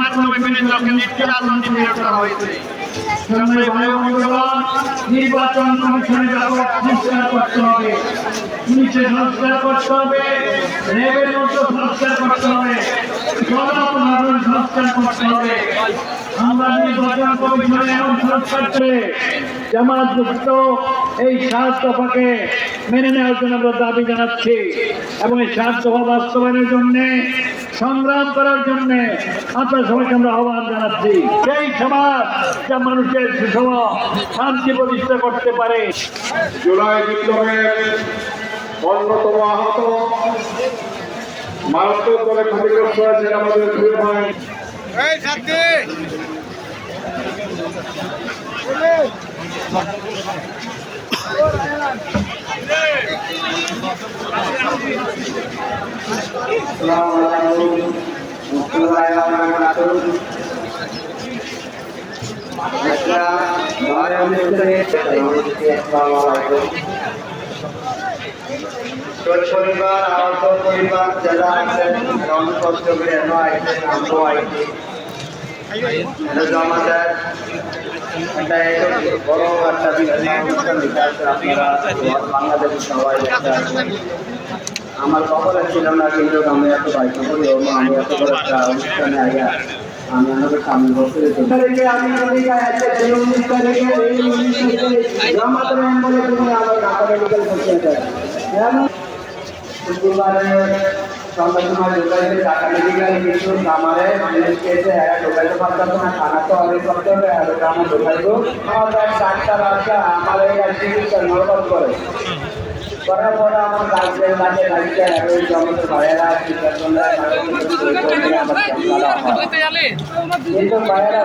মাধ্যমে বিভিন্ন নির্ধারণ করা হয়েছে। নির্বাচন কমিশনের সংস্কার করতে হবে। সংস্কার করতে হবে, রেবের মধ্যে সংস্কার করতে হবে সংস্কার করতে হবে। আমরা এই সাত মেনে নেওয়ার জন্য আমরা দাবি জানাচ্ছি। এবং এই সাত বাস্তবায়নের জন্য সংগ্রাম করার জন্য আপনার সবাইকে আমরা আহ্বান জানাচ্ছি। সেই সমাজ যা মানুষের সুষম শান্তি প্রতিষ্ঠা করতে পারে। জুলাই বিপ্লবের অন্যতম আহত মারাত্মকভাবে ক্ষতিগ্রস্ত হয়েছেন আমাদের প্রিয় ভাই। পরিবার আহত পরিবার যারা আছেন অনেক কষ্ট করে আইছেন আমরাও আইছি এটা জমাদার একটা বড় একটা বাংলাদেশের সবাই আমার কখনো ছিল না, কিন্তু আমি এত বাইক করি আমি এত বড় একটা অনুষ্ঠানে আইয়া আমি আমাদের সামনে বসে আমি সন্ধ্যার সময় ঢোকাইতে টাকা মেডিকেল কিছু আমারে মানুষকে এসে এরা ঢোকাইতে পারতাম না খানা তো অনেক করতে হবে আর ওটা আমার ঢোকাইবো আমার আমার আমার আমার কিন্তু ভাইয়েরা